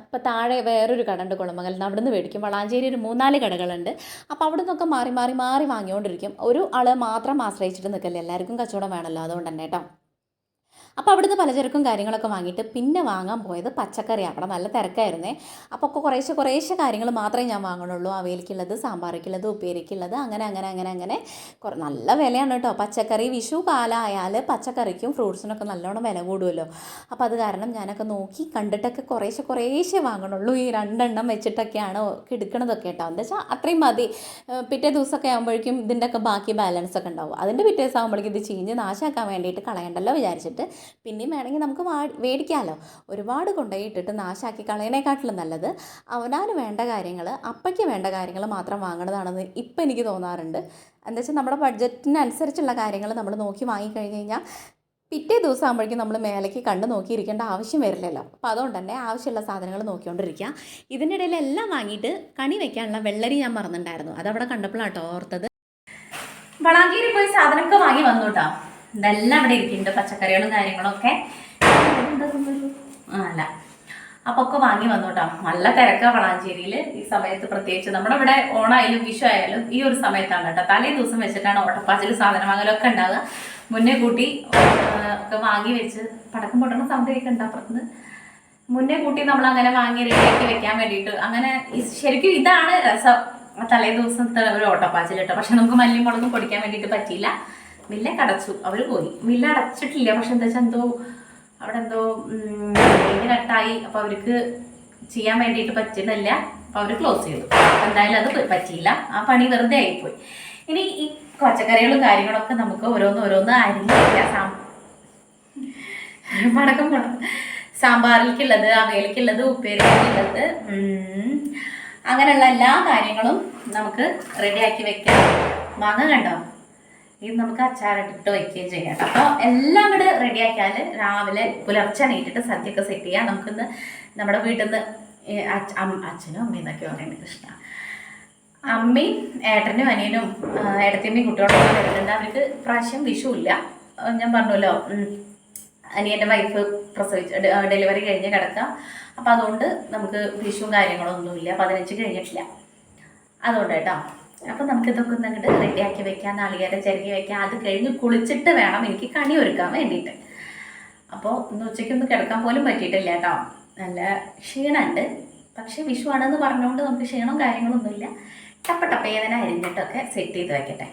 ഇപ്പോൾ താഴെ വേറൊരു കട ഉണ്ട് കുളമംഗലിൽ നിന്ന് അവിടുന്ന് മേടിക്കും. വളാഞ്ചേരി ഒരു മൂന്നാൽ കടകളുണ്ട്. അപ്പോൾ അവിടെ നിന്നൊക്കെ മാറി മാറി മാറി വാങ്ങിക്കൊണ്ടിരിക്കും ഒരു ആൾ മാത്രം ആശ്രയിച്ചിട്ട് നിൽക്കല്ലേ എല്ലാവർക്കും കച്ചവടം വേണമല്ലോ അതുകൊണ്ട് തന്നെ കേട്ടോ. അപ്പോൾ അവിടുന്ന് പലചരക്കും കാര്യങ്ങളൊക്കെ വാങ്ങിയിട്ട് പിന്നെ വാങ്ങാൻ പോയത് പച്ചക്കറി അവിടെ നല്ല തിരക്കായിരുന്നേ. അപ്പോൾ ഒക്കെ കുറേശ്ശെ കുറേശ്ശെ കാര്യങ്ങൾ മാത്രമേ ഞാൻ വാങ്ങണുള്ളൂ. അവയിലേക്കുള്ളത് സാമ്പാറിക്കുള്ളത് ഉപ്പേരിക്കുള്ളത് അങ്ങനെ അങ്ങനെ അങ്ങനെ അങ്ങനെ. കുറേ നല്ല വിലയാണ് കേട്ടോ. പച്ചക്കറി വിഷു കാലമായാൽ പച്ചക്കറിക്കും ഫ്രൂട്ട്സിനൊക്കെ നല്ലോണം വില കൂടുമല്ലോ. അപ്പോൾ അത് കാരണം ഞാനൊക്കെ നോക്കി കണ്ടിട്ടൊക്കെ കുറേശ്ശെ കുറേശ്ശെ വാങ്ങണുള്ളൂ. ഈ രണ്ടെണ്ണം വെച്ചിട്ടൊക്കെയാണ് എടുക്കണതൊക്കെ കേട്ടോ. എന്താ വെച്ചാൽ അത്രയും മതി. പിറ്റേ ദിവസമൊക്കെ ആകുമ്പോഴേക്കും ഇതിന്റെയൊക്കെ ബാക്കി ബാലൻസ് ഒക്കെ ഉണ്ടാവും. അതിന്റെ പിറ്റേ ദിവസം ആകുമ്പോഴേക്കും ഇത് ചീഞ്ഞ് നാശാക്കാൻ വേണ്ടിയിട്ട് കളയണ്ടല്ലോ വിചാരിച്ചിട്ട്. പിന്നെയും വേണമെങ്കിൽ നമുക്ക് മേടിക്കാമല്ലോ ഒരുപാട് കൊണ്ടുപോയി ഇട്ടിട്ട് നാശാക്കി കളയണേക്കാട്ടിലും നല്ലത് അവനാന് വേണ്ട കാര്യങ്ങൾ അപ്പയ്ക്ക് വേണ്ട കാര്യങ്ങൾ മാത്രം വാങ്ങണതാണെന്ന് ഇപ്പം എനിക്ക് തോന്നാറുണ്ട്. എന്താ വെച്ചാൽ നമ്മുടെ ബഡ്ജറ്റിനനുസരിച്ചുള്ള കാര്യങ്ങൾ നമ്മൾ നോക്കി വാങ്ങിക്കഴിഞ്ഞ് കഴിഞ്ഞാൽ പിറ്റേ ദിവസം ആകുമ്പോഴേക്കും നമ്മൾ മേലേക്ക് കണ്ട് നോക്കിയിരിക്കേണ്ട ആവശ്യം വരില്ലല്ലോ. അപ്പോൾ അതുകൊണ്ട് തന്നെ ആവശ്യമുള്ള സാധനങ്ങൾ നോക്കിക്കൊണ്ടിരിക്കുക. ഇതിന്റെ ഇടയിൽ എല്ലാം വാങ്ങിയിട്ട് കണി വെക്കാനുള്ള വെള്ളരി ഞാൻ മറന്നിട്ടുണ്ടായിരുന്നു അതവിടെ കണ്ടപ്പോഴാട്ടോ ഓർത്തത്. വളാങ്കേരി പോയി സാധനമൊക്കെ വാങ്ങി വന്നു കേട്ടോ. ഇതെല്ലാം ഇവിടെ ഇരിക്കുന്നുണ്ട് പച്ചക്കറികളും കാര്യങ്ങളൊക്കെ അല്ല. അപ്പൊ ഒക്കെ വാങ്ങി വന്നു നല്ല തിരക്കാ വളാഞ്ചേരിയിൽ ഈ സമയത്ത് പ്രത്യേകിച്ച്. നമ്മുടെ ഇവിടെ ഓണായാലും വിഷു ആയാലും ഈ ഒരു സമയത്താണ് കേട്ടോ തലേ ദിവസം വെച്ചിട്ടാണ് ഓട്ടപ്പാച്ചിൽ സാധനം വാങ്ങലൊക്കെ ഉണ്ടാവുക. മുന്നേ കൂട്ടി ഒക്കെ വാങ്ങി വെച്ച് പടക്കം പൊട്ടണ സൗണ്ട് കേൾക്കണ്ട അപ്പുറത്തുനിന്ന്. മുന്നേ കൂട്ടി നമ്മൾ അങ്ങനെ വാങ്ങി റെഡിയാക്കി വെക്കാൻ വേണ്ടിയിട്ട് അങ്ങനെ ശരിക്കും ഇതാണ് രസം. തലേ ദിവസത്തെ ഒരു ഓട്ടപ്പാച്ചിൽ കേട്ടോ പക്ഷെ നമുക്ക് മല്ലിയും മുളകും പൊടിക്കാൻ വേണ്ടിയിട്ട് പറ്റിയില്ല. മില്ലൊക്കെ അടച്ചു അവർ പോയി. മില്ല അടച്ചിട്ടില്ല. പക്ഷെ എന്താ വെച്ചാൽ എന്തോ അവിടെ എന്തോ കട്ടായി. അപ്പോൾ അവർക്ക് ചെയ്യാൻ വേണ്ടിയിട്ട് പറ്റുന്നില്ല. അപ്പോൾ അവർ ക്ലോസ് ചെയ്തു. എന്തായാലും അത് പറ്റിയില്ല. ആ പണി വെറുതെ ആയിപ്പോയി. ഇനി ഈ പച്ചക്കറികളും കാര്യങ്ങളൊക്കെ നമുക്ക് ഓരോന്ന് ഓരോന്ന് അരിഞ്ഞില്ല സാം പടക്കം സാമ്പാറിലേക്കുള്ളത് അവയിലേക്കുള്ളത് ഉപ്പേരിക്കുള്ളത് അങ്ങനെയുള്ള എല്ലാ കാര്യങ്ങളും നമുക്ക് റെഡിയാക്കി വെക്കാം. മാങ്ങ കണ്ടോ? ഇത് നമുക്ക് അച്ചാറിട്ടിട്ട് വയ്ക്കുകയും ചെയ്യാം അപ്പോൾ എല്ലാം കൂടെ റെഡിയാക്കിയാൽ രാവിലെ പുലർച്ചെ നീട്ടിട്ട് സദ്യയൊക്കെ സെറ്റ് ചെയ്യാം. നമുക്കിന്ന് നമ്മുടെ വീട്ടിൽ നിന്ന് അച്ഛനും അമ്മയും എന്നൊക്കെ പറയുന്നത് കൃഷ്ണ. അമ്മയും ഏട്ടനും അനിയനും ഏട്ടത്തിയമ്മയും കുട്ടികളൊക്കെ വരുന്നുണ്ട്. അവർക്ക് പ്രാവശ്യം വിഷു ഇല്ല. ഞാൻ പറഞ്ഞല്ലോ അനിയന്റെ വൈഫ് പ്രസവിച്ച് ഡെലിവറി കഴിഞ്ഞ് കിടക്കാം. അപ്പം അതുകൊണ്ട് നമുക്ക് വിഷുവും കാര്യങ്ങളൊന്നുമില്ല. പതിനഞ്ച് കഴിഞ്ഞിട്ടില്ല. അതുകൊണ്ട് കേട്ടോ. അപ്പം നമുക്ക് ഇതൊക്കെ ഒന്ന് അങ്ങോട്ട് റെഡിയാക്കി വെക്കാം നാളികേരം ചരുകി വെക്കാം. അത് കഴിഞ്ഞ് കുളിച്ചിട്ട് വേണം എനിക്ക് കണി ഒരുക്കാൻ വേണ്ടിയിട്ട് അപ്പോൾ ഇന്ന് ഉച്ചയ്ക്ക് ഒന്ന് കിടക്കാൻ പോലും പറ്റിയിട്ടില്ല കേട്ടോ. നല്ല ക്ഷീണമുണ്ട് പക്ഷേ വിഷുവാണെന്ന് പറഞ്ഞുകൊണ്ട് നമുക്ക് ക്ഷീണവും കാര്യങ്ങളൊന്നുമില്ല. ടപ്പ ടപ്പേതന അരിഞ്ഞിട്ടൊക്കെ സെറ്റ് ചെയ്ത് വെക്കട്ടെ.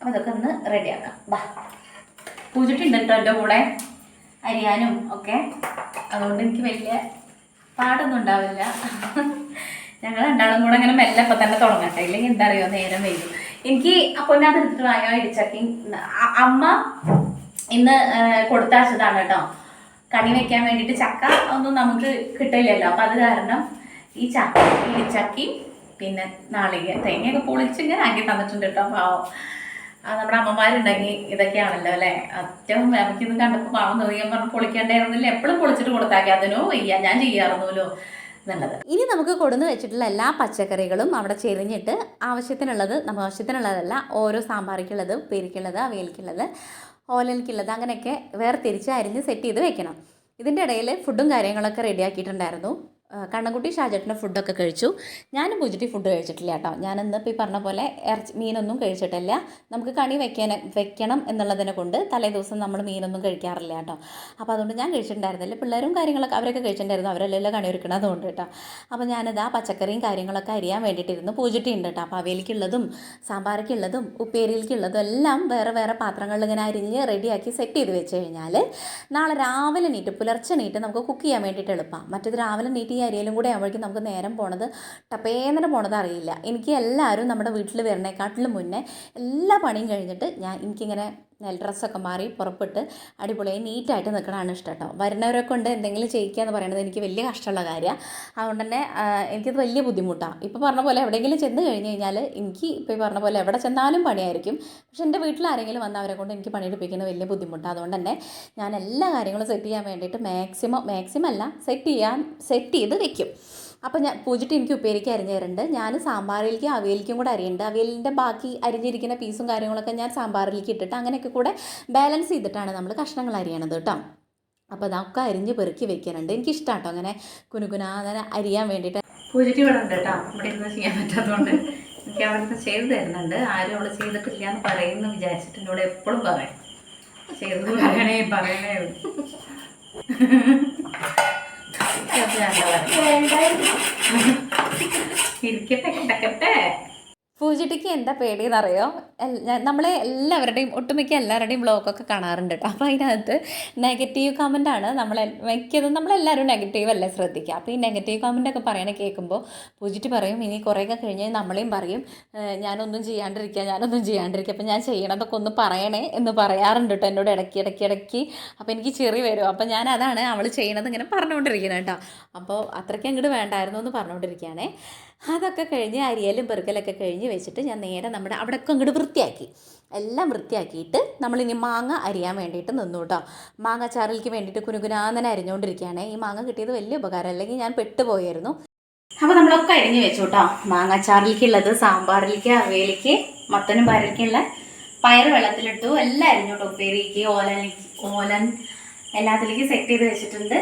അപ്പോൾ ഇതൊക്കെ ഒന്ന് റെഡിയാക്കാം വാ. പൂജിട്ടുണ്ട് കേട്ടോ എന്റെ കൂടെ അരിയാനും ഒക്കെ. അതുകൊണ്ട് എനിക്ക് വലിയ പാടൊന്നും ഉണ്ടാവില്ല. ഞങ്ങൾ രണ്ടാളും കൂടെ അങ്ങനെ മെല്ലെ അപ്പം തന്നെ തുടങ്ങട്ടെ. ഇല്ലെങ്കിൽ എന്താ അറിയോ നേരം വരും എനിക്ക് ഞാൻ എടുത്തിട്ട് വായോ ഇടിച്ചക്കി അമ്മ ഇന്ന് കൊടുത്തയച്ചതാണ് കേട്ടോ. കണി വെക്കാൻ വേണ്ടിയിട്ട് ചക്ക ഒന്നും നമുക്ക് കിട്ടില്ലല്ലോ. അപ്പം അത് കാരണം ഈ ചക്ക ഇടിച്ചക്കി പിന്നെ നാളിക തേങ്ങയൊക്കെ പൊളിച്ച് ഇങ്ങനെ ആക്കി തന്നിട്ടുണ്ട് കേട്ടോ. പാവം. നമ്മുടെ അമ്മമാരുണ്ടെങ്കിൽ ഇതൊക്കെയാണല്ലോ അല്ലേ? ഏറ്റവും നമുക്കിത് കണ്ടപ്പോൾ പാവം തോന്നി. പറഞ്ഞു പൊളിക്കേണ്ടായിരുന്നില്ല. എപ്പോഴും പൊളിച്ചിട്ട് കൊടുത്താക്കി. അതിനോ വയ്യ. ഞാൻ ചെയ്യാറുന്നല്ലോ എന്നുള്ളത് ഇനി നമുക്ക് കൊടുന്ന് വെച്ചിട്ടുള്ള എല്ലാ പച്ചക്കറികളും അവിടെ ചെരിഞ്ഞിട്ട് ആവശ്യത്തിനുള്ളത് നമ്മൾ ആവശ്യത്തിനുള്ളതല്ല ഓരോ സാമ്പാറിക്കുള്ളത് ഉപ്പേരിക്കുള്ളത് അവയിലേക്കുള്ളത് ഓലലിക്കുള്ളത് അങ്ങനെയൊക്കെ വേർതിരിച്ച് അരിഞ്ഞ് സെറ്റ് ചെയ്ത് വെക്കണം. ഇതിന്റെ ഇടയിൽ ഫുഡും കാര്യങ്ങളൊക്കെ റെഡിയാക്കിയിട്ടുണ്ടായിരുന്നു കണ്ണൻകുട്ടി ഷാജേട്ടന്റെ ഫുഡൊക്കെ കഴിച്ചു. ഞാനും പൂജിട്ടി ഫുഡ് കഴിച്ചിട്ടില്ല കേട്ടോ. ഞാനിന്ന് ഇപ്പോൾ ഈ പറഞ്ഞ പോലെ ഇറച്ചി മീനൊന്നും കഴിച്ചിട്ടില്ല. നമുക്ക് കണി വെക്കാൻ വെക്കണം എന്നുള്ളതിനെ കൊണ്ട് തലേ ദിവസം നമ്മൾ മീനൊന്നും കഴിക്കാറില്ല കേട്ടോ. അപ്പോൾ അതുകൊണ്ട് ഞാൻ കഴിച്ചിട്ടുണ്ടായിരുന്നില്ല. പിള്ളേരും കാര്യങ്ങളൊക്കെ അവരൊക്കെ കഴിച്ചിട്ടുണ്ടായിരുന്നു. അവരെല്ലാം കണി ഒരുക്കണം അതുകൊണ്ട് കേട്ടോ. അപ്പോൾ ഞാനിതാ പച്ചക്കറിയും കാര്യങ്ങളൊക്കെ അരിയാൻ വേണ്ടിയിട്ടിരുന്നു. പൂജിറ്റി ഉണ്ട് കേട്ടോ. അപ്പോൾ അവയിലേക്കുള്ളതും സാമ്പാറയ്ക്കുള്ളതും ഉപ്പേരിയിലേക്കുള്ളതും എല്ലാം വേറെ വേറെ പാത്രങ്ങളിൽ ഇങ്ങനെ അരിഞ്ഞ് റെഡിയാക്കി സെറ്റ് ചെയ്ത് വെച്ച് കഴിഞ്ഞാൽ നാളെ രാവിലെ നീറ്റ് പുലർച്ചെ നീറ്റ് നമുക്ക് കുക്ക് ചെയ്യാൻ വേണ്ടിയിട്ട് എളുപ്പമാണ് മറ്റേത് രാവിലെ നീറ്റ് ഈ അരിയലും കൂടെ ആവുമ്പോഴേക്കും നമുക്ക് നേരം പോണത് ടപ്പേന്നിട്ട് പോണത് അറിയില്ല. എനിക്ക് എല്ലാവരും നമ്മുടെ വീട്ടിൽ വരണേക്കാട്ടിലും മുന്നേ എല്ലാ പണിയും കഴിഞ്ഞിട്ട് ഞാൻ എനിക്കിങ്ങനെ നെൽ ഡ്രസ്സൊക്കെ മാറി പുറപ്പെട്ട് അടിപൊളിയായി നീറ്റായിട്ട് നിൽക്കണതാണ് ഇഷ്ടം കേട്ടോ വരുന്നവരൊക്കെ കൊണ്ട് എന്തെങ്കിലും ചെയ്യിക്കുക എന്ന് പറയുന്നത് എനിക്ക് വലിയ കഷ്ടമുള്ള കാര്യമാണ് അതുകൊണ്ട് തന്നെ എനിക്കത് വലിയ ബുദ്ധിമുട്ടാണ് ഇപ്പോൾ പറഞ്ഞ പോലെ എവിടെയെങ്കിലും ചെന്ന് കഴിഞ്ഞ് കഴിഞ്ഞാൽ എനിക്ക് ഇപ്പോൾ പറഞ്ഞ പോലെ എവിടെ ചെന്നാലും പണിയായിരിക്കും. പക്ഷെ എന്റെ വീട്ടിൽ ആരെങ്കിലും വന്ന് അവരെ കൊണ്ട് എനിക്ക് പണിയെടുപ്പിക്കുന്നത് വലിയ ബുദ്ധിമുട്ടാണ് അതുകൊണ്ട് തന്നെ ഞാൻ എല്ലാ കാര്യങ്ങളും സെറ്റ് ചെയ്യാൻ വേണ്ടിയിട്ട് മാക്സിമം മാക്സിമം അല്ല സെറ്റ് ചെയ്യാൻ സെറ്റ് ചെയ്ത് വെക്കും. അപ്പോൾ ഞാൻ പൂജിട്ട് എനിക്ക് ഉപ്പേരിക്ക് അരിഞ്ഞ് തരുന്നുണ്ട് ഞാൻ സാമ്പാറിലേക്ക് അവിയലിക്കും കൂടെ അരിയുന്നുണ്ട് അവിയലിന്റെ ബാക്കി അരിഞ്ഞിരിക്കുന്ന പീസും കാര്യങ്ങളൊക്കെ ഞാൻ സാമ്പാറിലേക്ക് ഇട്ടിട്ട് അങ്ങനെയൊക്കെ കൂടെ ബാലൻസ് ചെയ്തിട്ടാണ് നമ്മൾ കഷ്ണങ്ങൾ അരിയണത് കേട്ടോ അപ്പോൾ അതൊക്കെ അരിഞ്ഞ് പെറുക്കി വെക്കാനുണ്ട് എനിക്കിഷ്ടമാണ് കേട്ടോ അങ്ങനെ കുനുകുനാ അങ്ങനെ അരിയാൻ വേണ്ടിയിട്ട് പൂജയ്ക്ക് ഇവിടെ ഉണ്ട് കേട്ടോ ഇവിടെ ഇരുന്ന് ചെയ്യാൻ പറ്റാത്തതുകൊണ്ട് എനിക്ക് അവിടെ ചെയ്ത് തരുന്നുണ്ട്. ആരും അവൾ ചെയ്തിട്ടില്ല എന്ന് പറയുമെന്ന് വിചാരിച്ചിട്ട് എന്നോട് എപ്പോഴും പറയും. ചെയ്തത് പറയണേ പറയണേ അത് ഞാൻ എന്താ പറയുക. ഇരിക്കട്ടെ കിടക്കട്ടെ പൂജിട്ടിക്ക് എന്താ പേടിയെന്നറിയോ? നമ്മളെ എല്ലാവരുടെയും ഒട്ടുമിക്ക എല്ലാവരുടെയും ബ്ലോഗൊക്കെ കാണാറുണ്ട് കേട്ടോ അപ്പോൾ അതിനകത്ത് നെഗറ്റീവ് കമന്റാണ് നമ്മൾ മിക്കതും നമ്മളെല്ലാവരും നെഗറ്റീവ് അല്ലേ ശ്രദ്ധിക്കുക അപ്പോൾ ഈ നെഗറ്റീവ് കമന്റൊക്കെ പറയണ കേൾക്കുമ്പോൾ പൂജിറ്റ് പറയും ഇനി കുറേയൊക്കെ കഴിഞ്ഞ് നമ്മളെയും പറയും "ഏഹ് ഞാനൊന്നും ചെയ്യാണ്ടിരിക്കുക ഞാനൊന്നും ചെയ്യാണ്ടിരിക്കുക അപ്പോൾ ഞാൻ ചെയ്യണതൊക്കെ ഒന്ന് പറയണേ എന്ന് പറയാറുണ്ട് കേട്ടോ എന്നോട് ഇടയ്ക്ക് ഇടയ്ക്ക് ഇടയ്ക്ക്. അപ്പോൾ എനിക്ക് ചെറി വരും. അപ്പോൾ ഞാൻ അതാണ് അവൾ ചെയ്യണത് ഇങ്ങനെ പറഞ്ഞുകൊണ്ടിരിക്കുന്നത് കേട്ടോ അപ്പോൾ അത്രയ്ക്ക് അങ്ങോട്ട് വേണ്ടായിരുന്നു എന്ന് പറഞ്ഞുകൊണ്ടിരിക്കുകയാണേ അതൊക്കെ കഴിഞ്ഞ് അരിയലും പെറുക്കലൊക്കെ കഴിഞ്ഞ് വെച്ചിട്ട് ഞാൻ നേരെ നമ്മുടെ അവിടെയൊക്കെ അങ്ങോട്ട് വൃത്തിയാക്കി. എല്ലാം വൃത്തിയാക്കിയിട്ട് നമ്മളിനി മാങ്ങ അരിയാൻ വേണ്ടിയിട്ട് നിന്നു കേട്ടോ മാങ്ങ ചാറിലേക്ക് വേണ്ടിയിട്ട് കുനുകുനാന്നനെ അരിഞ്ഞുകൊണ്ടിരിക്കുകയാണ് ഈ മാങ്ങ കിട്ടിയത് വലിയ ഉപകാരം അല്ലെങ്കിൽ ഞാൻ പെട്ടുപോയായിരുന്നു. അപ്പോൾ നമ്മളൊക്കെ അരിഞ്ഞ് വെച്ചു കേട്ടോ മാങ്ങ ചാറിലേക്കുള്ളത് സാമ്പാറിലേക്ക് അവയിലേക്ക് മത്തനും പാരലേക്കുള്ള പയർ വെള്ളത്തിലിട്ടു എല്ലാം അരിഞ്ഞോട്ടോ ഉപ്പേരിക്ക് ഓലൻ ഓലൻ എല്ലാത്തിലേക്ക് സെറ്റ് ചെയ്ത് വെച്ചിട്ടുണ്ട്.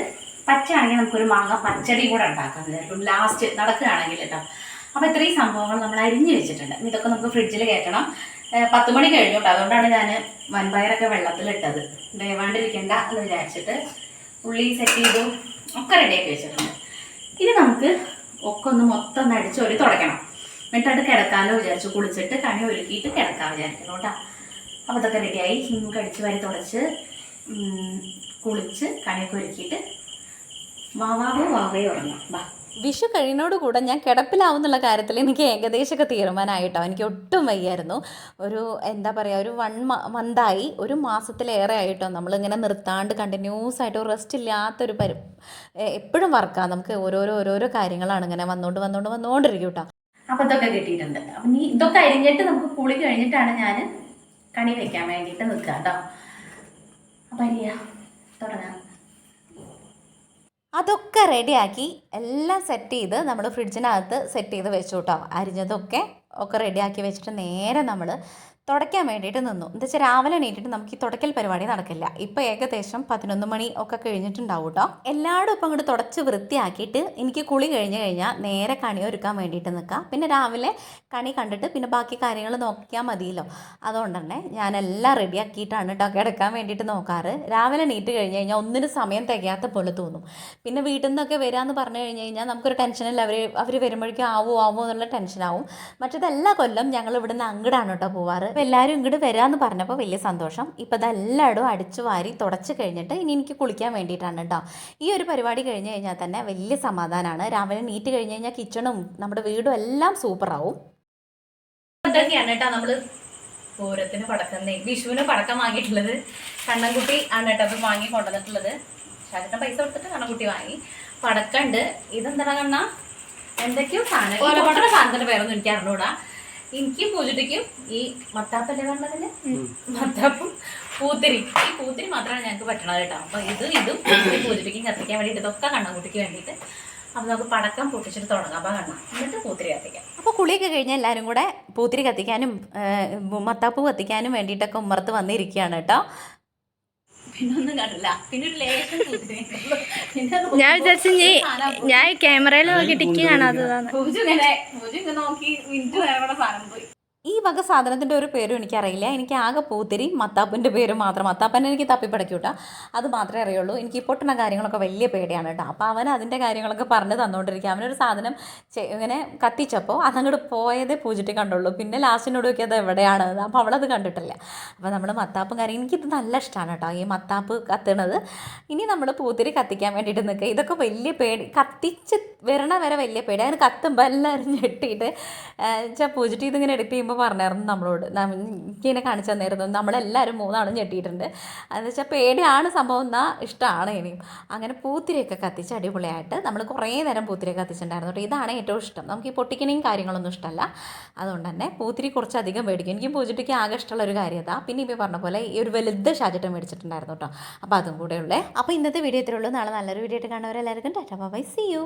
പച്ചയാണെങ്കിൽ നമുക്കൊരു മാങ്ങ പച്ചടി കൂടെ ഉണ്ടാക്കാം. ചിലപ്പം ലാസ്റ്റ് നടക്കുകയാണെങ്കിൽ കേട്ടോ. അപ്പോൾ ഇത്രയും സംഭവങ്ങൾ നമ്മൾ അരിഞ്ഞ് വെച്ചിട്ടുണ്ട്. ഇതൊക്കെ നമുക്ക് ഫ്രിഡ്ജിൽ കയറ്റണം. പത്ത് മണി കഴിഞ്ഞു കേട്ടോ അതുകൊണ്ടാണ് ഞാൻ വൻപയറൊക്കെ വെള്ളത്തിലിട്ടത്. വേവാണ്ടിരിക്കണ്ട എന്ന് വിചാരിച്ചിട്ട് ഉള്ളി സെറ്റ് ചെയ്തു. ഒക്കെ റെഡിയാക്കി വെച്ചിട്ടുണ്ട്. ഇനി നമുക്ക് ഒക്കെ ഒന്ന് മൊത്തം ഒന്ന് അടിച്ചൊരു തുടയ്ക്കണം. എന്നിട്ട് കിടക്കാമല്ലോ വിചാരിച്ചു കുളിച്ചിട്ട് കണി ഒരുക്കിയിട്ട് കിടക്കാൻ വിചാരിക്കണം കേട്ടോ. അപ്പോൾ അതൊക്കെ റെഡിയായി നമുക്ക് അടിച്ച് വാരി തുടച്ച് കുളിച്ച് കണിയൊക്കെ ഒരുക്കിയിട്ട് വാവാവോ വാവയോ ഉറങ്ങാം. വിഷു കഴിയുന്നതോടുകൂടെ ഞാൻ കിടപ്പിലാവുന്നുള്ള കാര്യത്തിൽ എനിക്ക് ഏകദേശമൊക്കെ തീരുമാനമായിട്ടോ. എനിക്ക് ഒട്ടും വയ്യായിരുന്നു. ഒരു എന്താ പറയുക ഒരു വൺ മന്തായി ഒരു മാസത്തിലേറെ ആയിട്ടോ നമ്മളിങ്ങനെ നിർത്താണ്ട് കണ്ടിന്യൂസ് ആയിട്ട് റെസ്റ്റ് ഇല്ലാത്തൊരു പരി എപ്പോഴും വർക്കാണ് നമുക്ക് ഓരോരോ ഓരോരോ കാര്യങ്ങളാണ് ഇങ്ങനെ വന്നുകൊണ്ട് വന്നുകൊണ്ട് വന്നുകൊണ്ടിരിക്കും കേട്ടോ. അപ്പൊ ഇതൊക്കെ കിട്ടിയിട്ടുണ്ട്. അപ്പം നീ ഇതൊക്കെ അരിഞ്ഞിട്ട് നമുക്ക് കുളി കഴിഞ്ഞിട്ടാണ് ഞാൻ കണി വെക്കാൻ വേണ്ടിയിട്ട് നിൽക്കുക കേട്ടോ അപ്പം അരിയ തുടങ്ങാം. അതൊക്കെ റെഡിയാക്കി എല്ലാം സെറ്റ് ചെയ്ത് നമ്മൾ ഫ്രിഡ്ജിനകത്ത് സെറ്റ് ചെയ്ത് വെച്ചു കേട്ടോ അരിഞ്ഞതൊക്കെ ഒക്കെ റെഡിയാക്കി വെച്ചിട്ട് നേരെ നമ്മൾ തുടയ്ക്കാൻ വേണ്ടിയിട്ട് നിന്നു. എന്താ വെച്ചാൽ രാവിലെ എണീറ്റിട്ട് നമുക്ക് ഈ തുടയ്ക്കൽ പരിപാടി നടക്കില്ല. ഇപ്പോൾ ഏകദേശം പതിനൊന്ന് മണി ഒക്കെ കഴിഞ്ഞിട്ടുണ്ടാവും കേട്ടോ എല്ലായിടും ഇപ്പം അങ്ങോട്ട് തുടച്ച് വൃത്തിയാക്കിയിട്ട് എനിക്ക് കുളി കഴിഞ്ഞു കഴിഞ്ഞാൽ നേരെ കണി ഒരുക്കാൻ വേണ്ടിയിട്ട് നിൽക്കാം പിന്നെ രാവിലെ കണി കണ്ടിട്ട് പിന്നെ ബാക്കി കാര്യങ്ങൾ നോക്കിയാൽ മതിയല്ലോ. അതുകൊണ്ട് തന്നെ ഞാനെല്ലാം റെഡിയാക്കിയിട്ടാണ് കേട്ടോ കിടക്കാൻ വേണ്ടിയിട്ട് നോക്കാറ്. രാവിലെ എണീറ്റ് കഴിഞ്ഞ് കഴിഞ്ഞാൽ ഒന്നിനും സമയം തികയാത്ത പോലെ തോന്നും. പിന്നെ വീട്ടിൽ നിന്നൊക്കെ വരാമെന്ന് പറഞ്ഞു കഴിഞ്ഞ് കഴിഞ്ഞാൽ നമുക്കൊരു ടെൻഷനില്ല. അവർ അവർ വരുമ്പോഴേക്കും ആവോ ആവോ എന്നുള്ള ടെൻഷനാവും. മറ്റേത് എല്ലാ കൊല്ലം ഞങ്ങൾ ഇവിടുന്ന് അങ്ങടാണ് കേട്ടോ പോവാറ്. അപ്പോൾ എല്ലാവരും ഇങ്ങോട്ട് വരാമെന്ന് പറഞ്ഞപ്പോൾ വലിയ സന്തോഷം. ഇപ്പോൾ ഇതെല്ലായിടും അടിച്ചു വാരി തുടച്ച് കഴിഞ്ഞിട്ട് ഇനി എനിക്ക് കുളിക്കാൻ വേണ്ടിയിട്ടാണ് കേട്ടോ ഈ ഒരു പരിപാടി കഴിഞ്ഞു കഴിഞ്ഞാൽ തന്നെ വലിയ സമാധാനമാണ് രാവിലെ നീറ്റ് കഴിഞ്ഞു കഴിഞ്ഞാൽ കിച്ചണും നമ്മുടെ വീടും എല്ലാം സൂപ്പറാവും. ഇതൊക്കെയാണ് കേട്ടോ നമ്മൾ പൂരത്തിന് പടക്കം വിഷുവിന് പടക്കം വാങ്ങിയിട്ടുള്ളത്. കണ്ണൻകുട്ടി ആണ് കേട്ടോ അത് വാങ്ങി കൊണ്ടുവന്നിട്ടുള്ളത്. ശരീരം പൈസ കൊടുത്തിട്ട് കണ്ണൻകുട്ടി വാങ്ങി. പടക്കമുണ്ട് ഇതെന്താണ് കണ്ണ? എന്തൊക്കെയോ സാധനം. സാധനത്തിന്റെ പേരൊന്നും എനിക്ക് അറിഞ്ഞൂടാ. എനിക്കും പൂജട്ടിക്കും ഈ മത്താപ്പല്ലേ പറഞ്ഞതിന് മത്താപ്പും പൂത്തിരി. ഈ പൂത്തിരി മാത്രമാണ് ഞങ്ങൾക്ക് പറ്റണത് കേട്ടോ. അപ്പൊ ഇത് ഇതും ഈ പൂജപ്പിക്കും കത്തിക്കാൻ വേണ്ടിയിട്ട് ഇതൊക്കെ കണ്ണൻകുട്ടിക്ക് വേണ്ടിയിട്ട് അപ്പൊ നമുക്ക് പടക്കം പൊട്ടിച്ചിട്ട് തുടങ്ങാം. അപ്പൊ കണ്ണ എന്നിട്ട് പൂത്തിരി കത്തിക്കാം. അപ്പോൾ കുളിയൊക്കെ കഴിഞ്ഞാൽ എല്ലാവരും കൂടെ പൂത്തിരി കത്തിക്കാനും മത്താപ്പൂ കത്തിക്കാനും വേണ്ടിയിട്ടൊക്കെ ഉമ്മർത്ത് വന്നിരിക്കുകയാണ് കേട്ടോ. കണ്ടില്ല പിന്നെ ഒരു ലേശം ഞാൻ വിചാരിച്ചു നീ. ഞാൻ ക്യാമറയിൽ നോക്കിയിട്ട് കാണാത്തതാണ്. പൂജ ഇങ്ങനെ പൂജ ഇങ്ങനെ നോക്കി മിനിറ്റ് നേരം സാധനം പോയി. ഈ വക സാധനത്തിന്റെ ഒരു പേരും എനിക്കറിയില്ല. എനിക്ക് ആകെ പൂത്തിരി മത്താപ്പന്റെ പേര് മാത്രം. മത്താപ്പൻ എനിക്ക് തപ്പിപ്പടക്കൂട്ടാ അത് മാത്രമേ അറിയുള്ളൂ. എനിക്ക് ഈ പൊട്ടുന്ന കാര്യങ്ങളൊക്കെ വലിയ പേടിയാണ് കേട്ടോ. അപ്പോൾ അവൻ അതിന്റെ കാര്യങ്ങളൊക്കെ പറഞ്ഞ് തന്നുകൊണ്ടിരിക്കുക അവനൊരു സാധനം ഇങ്ങനെ കത്തിച്ചപ്പോൾ അതങ്ങോട്ട് പോയതേ പൂജിട്ട് കണ്ടുള്ളൂ. പിന്നെ ലാസ്റ്റിനോട് നോക്കി അത് എവിടെയാണ്? അപ്പോൾ അവളത് കണ്ടിട്ടില്ല. അപ്പോൾ നമ്മൾ മത്താപ്പും കാര്യം എനിക്കിത് നല്ല ഇഷ്ടമാണ് കേട്ടോ. ഈ മത്താപ്പ് കത്തണത്. ഇനി നമ്മൾ പൂത്തിരി കത്തിക്കാൻ വേണ്ടിയിട്ട് നിൽക്കുക ഇതൊക്കെ വലിയ പേടി. കത്തിച്ച് വരണ വരെ വലിയ പേടി. അങ്ങനെ കത്തുമ്പോൾ എല്ലാവരും ഞെട്ടിയിട്ട് വെച്ചാൽ പൂജിട്ട് ഇതിങ്ങനെ എഡിറ്റ് ചെയ്യുമ്പോൾ പറഞ്ഞായിരുന്നു നമ്മളോട്. ഇങ്ങനെ കാണിച്ചു തന്നായിരുന്നു. നമ്മളെല്ലാവരും മൂന്നാളും ഞെട്ടിയിട്ടുണ്ട്. എന്ന് വെച്ചാൽ പേടിയാണ് സംഭവം. എന്നാൽ ഇഷ്ടമാണ് ഇനിയും. അങ്ങനെ പൂത്തിരിയൊക്കെ കത്തിച്ച് അടിപൊളിയായിട്ട് നമ്മൾ കുറേ നേരം പൂത്തിരി കത്തിച്ചിട്ടുണ്ടായിരുന്നു കേട്ടോ. ഇതാണ് ഏറ്റവും ഇഷ്ടം. നമുക്ക് ഈ പൊട്ടിക്കണയും കാര്യങ്ങളൊന്നും ഇഷ്ടമല്ല അതുകൊണ്ട് തന്നെ പൂത്തിരി കുറച്ചധികം മേടിക്കും. എനിക്കും പൂജിറ്റിക്ക് ആകെ ഇഷ്ടമുള്ള ഒരു കാര്യം അതാ. പിന്നെ ഇപ്പോൾ പറഞ്ഞ പോലെ ഈ ഒരു വലുത് ഷാജറ്റം മേടിച്ചിട്ടുണ്ടായിരുന്നു കേട്ടോ. അപ്പോൾ അതും കൂടെ ഉള്ളേ. അപ്പോൾ ഇന്നത്തെ വീഡിയോ ഇത്രയുള്ളൂ നാളെ നല്ലൊരു വീഡിയോ ആയിട്ട് കാണുന്നവരെല്ലാവർക്കും ടാറ്റാ. Bye see you